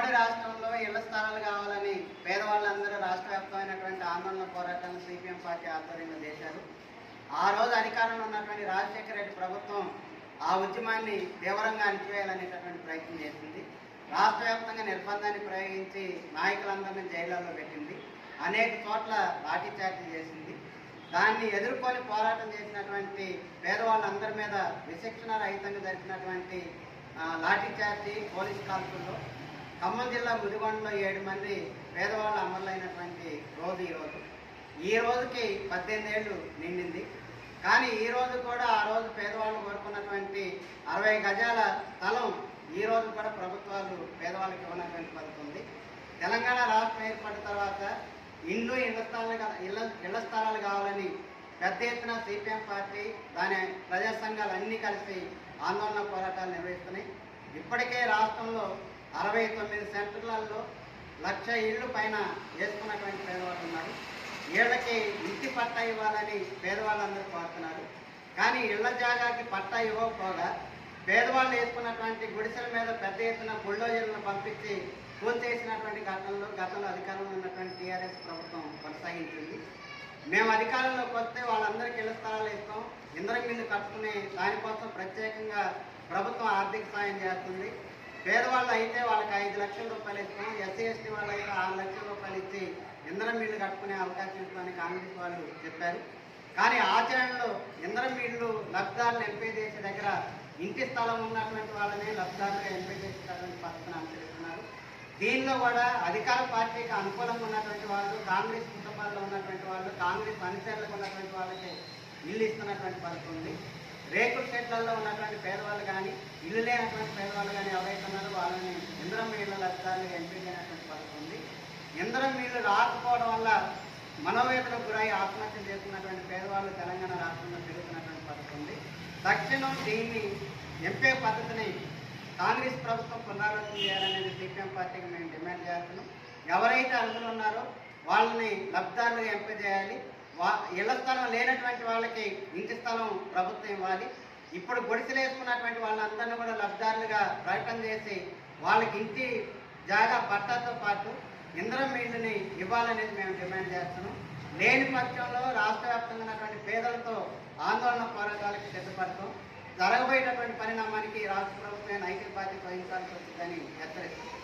ఉమ్మడి రాష్ట్రంలో ఇళ్ళ స్థలాలు కావాలని పేదవాళ్ళందరూ రాష్ట్ర వ్యాప్తమైనటువంటి ఆందోళన పోరాటాలను సిపిఎం పార్టీ ఆధ్వర్యంలో చేశారు. ఆ రోజు అధికారంలో ఉన్నటువంటి రాజశేఖర రెడ్డి ప్రభుత్వం ఆ ఉద్యమాన్ని తీవ్రంగా అణిచివేయాలనేటటువంటి ప్రయత్నం చేసింది. రాష్ట్ర వ్యాప్తంగా నిర్బంధాన్ని ప్రయోగించి నాయకులందరినీ జైళ్ళలో పెట్టింది. అనేక చోట్ల లాఠీచార్జీ చేసింది. దాన్ని ఎదుర్కొని పోరాటం చేసినటువంటి పేదవాళ్ళందరి మీద విచక్షణ రహితంగా జరిపినటువంటి లాఠీచార్జీ పోలీస్ కాల్పుల్లో ఖమ్మం జిల్లా ముదిగొండలో ఏడు మంది పేదవాళ్ళు అమరులైనటువంటి రోజు ఈరోజు ఈ రోజుకి పద్దెనిమిది ఏళ్ళు నిండింది. కానీ ఈ రోజు కూడా ఆ రోజు పేదవాళ్ళు కోరుకున్నటువంటి అరవై గజాల స్థలం ఈ రోజు కూడా ప్రభుత్వాలు పేదవాళ్ళకి ఇవ్వనటువంటి పద్ధతి ఉంది. తెలంగాణ రాష్ట్రం ఏర్పడిన తర్వాత ఇండ్లు ఇళ్ళ స్థలాలు ఇళ్ళ ఇళ్ళ స్థలాలు కావాలని పెద్ద ఎత్తున సిపిఎం పార్టీ దాని ప్రజా సంఘాలు అన్నీ కలిసి ఆందోళన పోరాటాలు నిర్వహిస్తున్నాయి. ఇప్పటికే రాష్ట్రంలో అరవై తొమ్మిది సెంటర్లలో లక్ష ఇళ్ళు పైన వేసుకున్నటువంటి పేదవాళ్ళు ఉన్నారు. వీళ్ళకి ఇంటి పట్టా ఇవ్వాలని పేదవాళ్ళందరూ కోరుతున్నారు. కానీ ఇళ్ళ జాగాకి పట్టా ఇవ్వకపోగా పేదవాళ్ళు వేసుకున్నటువంటి గుడిసెల మీద పెద్ద ఎత్తున బుల్డోజర్లను పంపించి కూల్చేసినటువంటి ఘటనలు గతంలో అధికారంలో ఉన్నటువంటి టీఆర్ఎస్ ప్రభుత్వం కొనసాగించింది. మేము అధికారంలోకి వస్తే వాళ్ళందరికీ ఇళ్ళ స్థలాలు ఇస్తాం. ఇందరం మీద కట్టుకునే దానికోసం ప్రత్యేకంగా ప్రభుత్వం ఆర్థిక సాయం చేస్తుంది. పేదవాళ్ళు అయితే వాళ్ళకి ఐదు లక్షల రూపాయలు ఇస్తాం ఎస్సీ ఎస్టీ వాళ్ళు అయితే ఆరు లక్షల రూపాయలు ఇచ్చి ఇంధనం మిల్లు కట్టుకునే అవకాశం ఇస్తామని కాంగ్రెస్ వాళ్ళు చెప్పారు. కానీ ఆచరణలో ఇంధనం మిల్లు లబ్ధాలను ఎంపిక చేసే దగ్గర ఇంటి స్థలం ఉన్నటువంటి వాళ్ళని లబ్ధాలుగా ఎంపిక చేసేటటువంటి పద్ధతిని అనుసరిస్తున్నారు దీనిలో కూడా అధికార పార్టీకి అనుకూలంగా ఉన్నటువంటి వాళ్ళు కాంగ్రెస్ కుటుంబాల్లో ఉన్నటువంటి వాళ్ళు కాంగ్రెస్ అనుచరులకు ఉన్నటువంటి వాళ్ళకి ఇల్లు ఇస్తున్నటువంటి పద్ధతి ఉంది. రేకుల షెడ్లలో ఉన్నటువంటి పేదవాళ్ళు కానీ ఇల్లు లేనటువంటి పేదవాళ్ళు కానీ ఎవరైతే ఉన్నారో వాళ్ళని ఇంద్రం ఇళ్ళ లబ్ధాలుగా ఎంపిక అయినటువంటి పద్ధతి ఉంది. ఇంద్రం ఇల్లు రాకపోవడం వల్ల మనోవేదనకు గురై ఆత్మహత్య చేస్తున్నటువంటి పేదవాళ్ళు తెలంగాణ రాష్ట్రంలో పెరుగుతున్నటువంటి పథకం ఉంది. తక్షణం దీన్ని ఎంపే పద్ధతిని కాంగ్రెస్ ప్రభుత్వం పునరాలోచన చేయాలనేది సిపిఎం పార్టీకి మేము డిమాండ్ చేస్తున్నాం. ఎవరైతే అర్హులు ఉన్నారో వాళ్ళని లబ్ధాలు ఎంపిక చేయాలి. వా ఇళ్ళ స్థలం లేనటువంటి వాళ్ళకి ఇంటి స్థలం ప్రభుత్వం ఇవ్వాలి. ఇప్పుడు గుడిసెలు వేసుకున్నటువంటి వాళ్ళందరినీ కూడా లబ్ధారులుగా ప్రకటన చేసి వాళ్ళకి ఇంటి జాగా పట్టాతో పాటు ఇంద్రం మీళ్ళని ఇవ్వాలనేది మేము డిమాండ్ చేస్తున్నాం. లేని పక్షంలో రాష్ట్ర వ్యాప్తంగా ఉన్నటువంటి పేదలతో ఆందోళన పోరాటాలకు సిద్ధపడతాం. జరగబోయేటటువంటి పరిణామానికి రాష్ట్ర ప్రభుత్వం నైతిక బాధ్యత వహించాల్సి వచ్చిందని హెచ్చరిస్తుంది